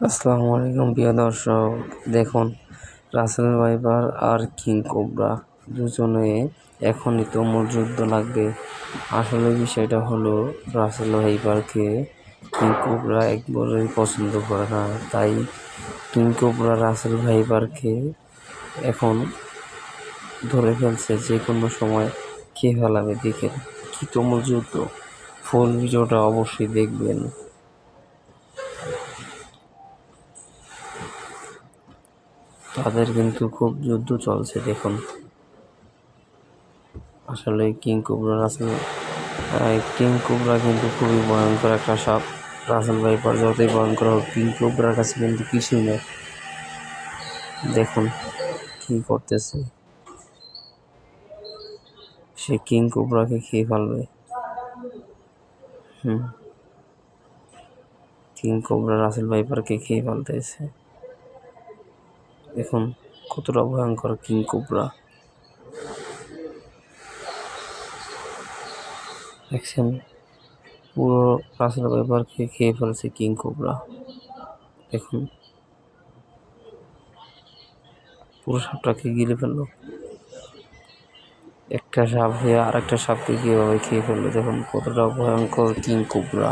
আসসালামু আলাইকুম, প্রিয় দর্শক। দেখুন, রাসেল ভাইপার আর কিং কোবরা দুজনে এখনই তুমুল যুদ্ধ লাগবে। আসলে বিষয়টা হলো, রাসেল ভাইপারকে কিং কোবরা একবারই পছন্দ করে না। তাই কিং কোবরা রাসেল ভাইপারকে এখন ধরে ফেলছে যে কোনো সময় খেয়ে ফেলাবে দেখেন। কি তুমুল যুদ্ধ। ফুল ভিডিওটা অবশ্যই দেখবেন। তাদের কিন্তু খুব যুদ্ধ চলছে, দেখুন। আসলে king cobra, Russell king cobra কিন্তু খুবই ভয়ঙ্কর একটা সাপ। রাসেল ভাইপার যতই ভয়ঙ্কর হোক, কিং কোবরার কাছে কিন্তু কিছুই নেই। দেখুন কি করতেছে। সে কিং কোবরাকে খেয়ে ফেলবে। হুম। কিং কোবরা রাসেল ভাইপারকে খেয়ে ফেলতেছে? দেখুন, কতটা ভয়ঙ্কর কিং কোবরা। দেখছেন, পুরো রাসেল ভাইপারকে খেয়ে ফেলছে কিং কোবরা। দেখুন, পুরো সাপটাকে গিলে ফেলল। একটা সাপ হয়ে আর একটা সাপকে কীভাবে খেয়ে ফেলল? দেখুন, কতটা ভয়ঙ্কর কিং কোবরা।